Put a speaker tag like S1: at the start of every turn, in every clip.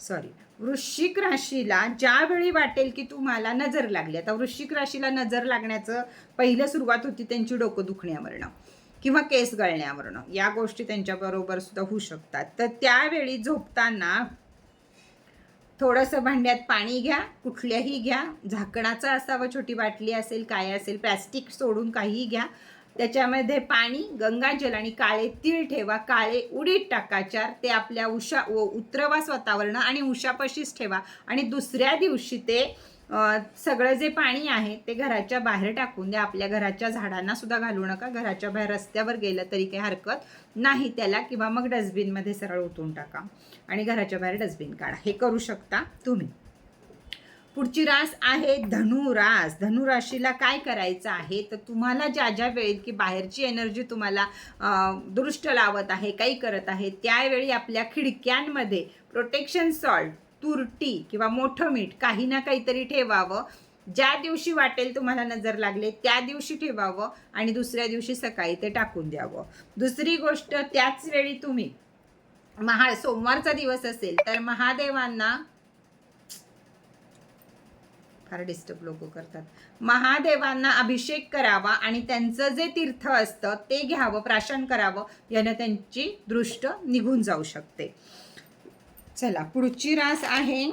S1: Sorry वृश्चिक राशीला ज्यावेळी वाटेल की तुम्हाला नजर लागली. आता वृश्चिक राशीला नजर लागण्याचं पहिलं सुरुवात होती त्यांची डोकं दुखण्यावरनं किंवा केस गळण्यावरनं. या गोष्टी त्यांच्याबरोबर सुद्धा होऊ शकतात. तर त्यावेळी झोपताना थोडंसं भांड्यात पाणी घ्या कुठल्याही घ्या. झाकणाचं असावं छोटी बाटली असेल काय असेल प्लॅस्टिक सोडून काहीही घ्या. त्याच्यामध्ये पाणी गंगाजल आणि काळे तीळ ठेवा. काळे उडीद टाका. चार ते आपल्या उषा व उतरवा स्वतःवरनं आणि उषापशीच ठेवा. आणि दुसऱ्या दिवशी ते सगळं जे पाणी आहे ते घराच्या बाहेर टाकून द्या. आपल्या घराच्या झाडांना सुद्धा घालू नका. घराच्या बाहेर रस्त्यावर गेलं तरी काही हरकत नाही त्याला किंवा मग डस्टबिनमध्ये सरळ ओतून टाका. आणि घराच्या बाहेर डस्टबिन काढा. हे करू शकता तुम्ही. पुढची रास आहे धनुरास धनुराशीला काय करायचं आहे? तर तुम्हाला ज्या ज्या वेळेत की बाहेरची एनर्जी तुम्हाला अं, दृष्ट लावत आहे काही करत आहे त्यावेळी आपल्या खिडक्यांमध्ये प्रोटेक्शन सॉल्ट तुरटी किंवा मोठं मीठ काही ना काहीतरी ठेवावं. ज्या दिवशी वाटेल तुम्हाला नजर लागले त्या दिवशी ठेवावं आणि दुसऱ्या दिवशी सकाळी ते टाकून द्यावं. दुसरी गोष्ट त्याच वेळी तुम्ही महा सोमवारचा दिवस असेल तर महादेवांना फार डिस्टर्ब लोक करतात. महादेवांना अभिषेक करावा आणि त्यांचं जे तीर्थ असतं ते घ्यावं प्राशन करावं यानं त्यांची दृष्ट निघून जाऊ शकते. चला पुढची रास आहे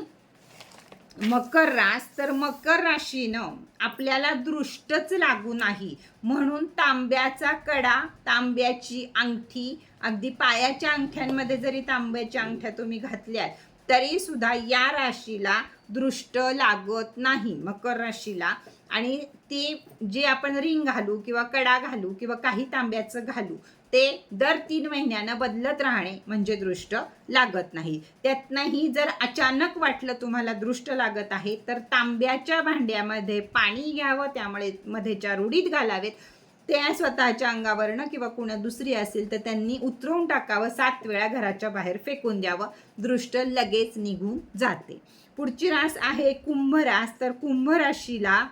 S1: मकर रास. तर मकर राशीनं आपल्याला दृष्टच लागू नाही. म्हणून तांब्याचा कडा तांब्याची अंगठी अगदी पायाच्या अंगठ्यांमध्ये जरी तांब्याच्या अंगठ्या तुम्ही घातल्यात तरी सुद्धा या राशीला दृष्ट लागत नाही मकर राशीला. आणि ते जे आपण रिंग घालू किंवा कडा घालू किंवा काही तांब्याचं घालू ते दर तीन महिन्यानं बदलत राहणे म्हणजे दृष्ट लागत नाही. त्यातनंही जर अचानक वाटलं तुम्हाला दृष्ट लागत आहे तर तांब्याच्या भांड्यामध्ये पाणी घ्यावं त्यामुळे मध्येच्या रूढीत घालावेत. त्या स्वतःच्या अंगावरनं किंवा कुणा दुसरी असेल तर त्यांनी उतरवून टाकावं. सात वेळा घराच्या बाहेर फेकून द्यावं. दृष्ट लगेच निघून जाते. पुढची रास आहे कुंभ रास तर कुंभ राशीला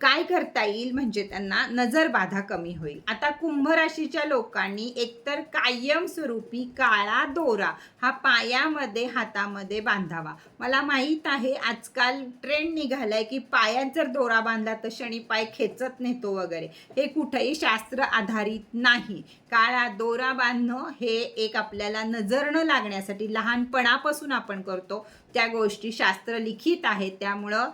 S1: काय करता येईल म्हणजे त्यांना नजर बाधा कमी होईल. आता कुंभ राशीच्या लोकांनी एकतर कायमस्वरूपी काळा दोरा हा पायामध्ये हातामध्ये बांधावा. मला माहीत आहे आजकाल ट्रेंड निघालाय की पायात जर दोरा बांधला तर शनी पाय खेचत नेतो वगैरे. हे कुठेही शास्त्र आधारित नाही. काळा दोरा बांधणं हे एक आपल्याला नजर न लागण्यासाठी लहानपणापासून आपण करतो. त्या गोष्टी शास्त्र लिखित आहेत. त्यामुळं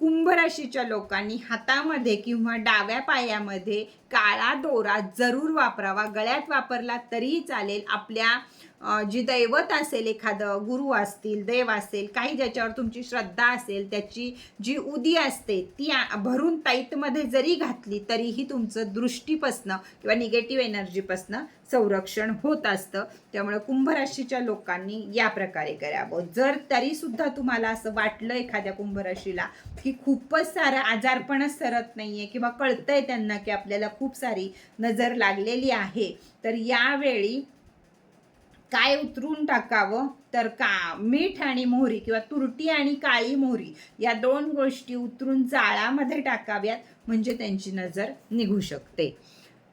S1: कुंभ राशीच्या लोकांनी हातामध्ये किंवा डाव्या पायामध्ये काळा दोरा जरूर वापरावा गळ्यात वापरला तरीही चालेल. आपल्या जी दैवत असेल एखादं गुरु असतील देव असेल काही ज्याच्यावर तुमची श्रद्धा असेल त्याची जी उदी असते ती भरून ताईतमध्ये जरी घातली तरीही तुमचं दृष्टीपासनं किंवा निगेटिव्ह एनर्जीपासनं संरक्षण होत असतं. त्यामुळे कुंभराशीच्या लोकांनी या प्रकारे करावं. जर तरी सुद्धा तुम्हाला असं वाटलं एखाद्या कुंभराशीला की खूपच सारं आजारपणच सरत नाहीये किंवा कळतंय त्यांना की आपल्याला खूप सारी नजर लागलेली आहे. तर यावेळी काय उतरून टाकावं? तर का मीठ आणि मोहरी किंवा तुरटी आणि काळी मोहरी या दोन गोष्टी उतरून जाळामध्ये टाकाव्यात म्हणजे त्यांची नजर निघू शकते.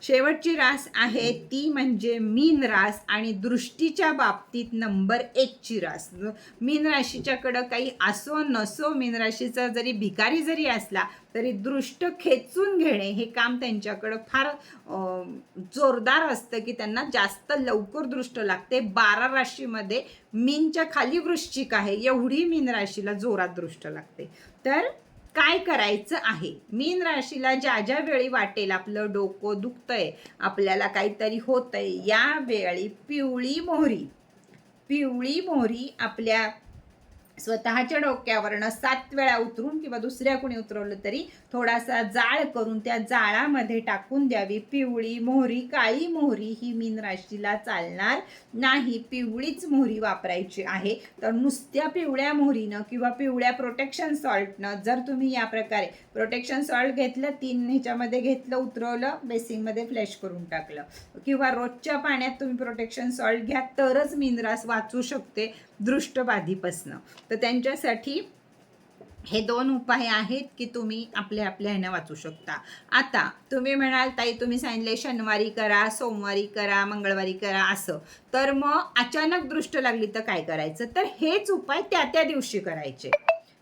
S1: शेवटची रास आहे ती म्हणजे मीन रास आणि दृष्टीच्या बाबतीत नंबर एकची रास. मीन राशीच्याकडं काही असो नसो मीन राशीचा जरी भिकारी जरी असला तरी दृष्ट खेचून घेणे हे काम त्यांच्याकडं फार जोरदार असतं की त्यांना जास्त लवकर दृष्ट लागते. बारा राशीमध्ये मीनच्या खाली वृश्चिक आहे एवढी मीन राशीला जोरात दृष्ट लागते. तर काय करायचं आहे? मीन राशीला ज्या ज्या वेळी वाटेल आपलं डोकं दुखतंय आपल्याला काहीतरी होतंय या वेळी पिवळी मोहरी. पिवळी मोहरी आपल्या स्वतःच्या डोक्यावरनं सात वेळा उतरून किंवा दुसऱ्या कुणी उतरवलं तरी थोडासा जाळ करून त्या जाळामध्ये टाकून द्यावी. पिवळी मोहरी काळी मोहरी ही मीन राशीला चालणार नाही. पिवळीच मोहरी वापरायची आहे. तर नुसत्या पिवळ्या मोहरीनं किंवा पिवळ्या प्रोटेक्शन सॉल्टनं जर तुम्ही या प्रकारे प्रोटेक्शन सॉल्ट घेतलं तीन ह्याच्यामध्ये घेतलं उतरवलं बेसिंगमध्ये फ्लॅश करून टाकलं किंवा रोजच्या पाण्यात तुम्ही प्रोटेक्शन सॉल्ट घ्या तरच मीनरास वाचू शकते. दृष्टबाधीपासनं तर त्यांच्यासाठी हे दोन उपाय आहेत की तुम्ही आपल्या आपल्या ह्यानं वाचू शकता. आता तुम्ही म्हणाल ताई तुम्ही सांगितले शनिवारी करा सोमवारी करा मंगळवारी करा असं. तर मग अचानक दृष्ट लागली तर काय करायचं? तर हेच उपाय त्या त्या दिवशी करायचे.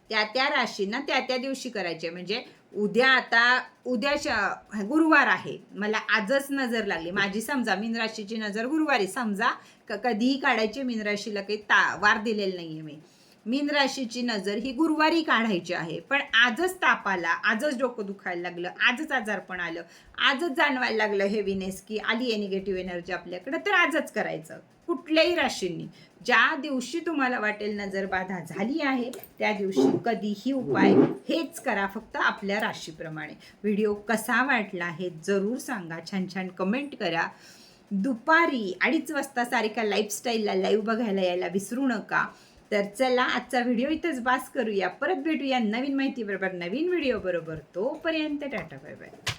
S1: त्या त्या राशींना त्या त्या दिवशी करायचे. म्हणजे उद्या आता उद्याच्या गुरुवार आहे. मला आजच नजर लागली. माझी समजा मीनराशीची नजर गुरुवारी. समजा क- कधीही काढायची मीनराशीला काही ता वार दिलेला नाहीये मी. मीन राशीची नजर ही गुरुवारी काढायची आहे. पण आजच ताप आला आजच डोकं दुखायला लागलं आजच आजारपण आलं आजच जाणवायला लागलं हेवीनेस की आली आहे निगेटिव्ह एनर्जी आपल्याकडे तर आजच करायचं. कुठल्याही राशींनी. ज्या दिवशी तुम्हाला वाटेल नजर बाधा झाली आहे त्या दिवशी कधीही उपाय हेच करा फक्त आपल्या राशीप्रमाणे. व्हिडिओ कसा वाटला हे जरूर सांगा. छान छान कमेंट करा. दुपारी अडीच वाजता सारिका लाईफस्टाईलला लाईव्ह बघायला यायला विसरू नका. तर चला आजचा व्हिडिओ इथंच बास करूया. परत भेटूया नवीन माहितीबरोबर नवीन व्हिडिओ बरोबर. तोपर्यंत टाटा बाय बाय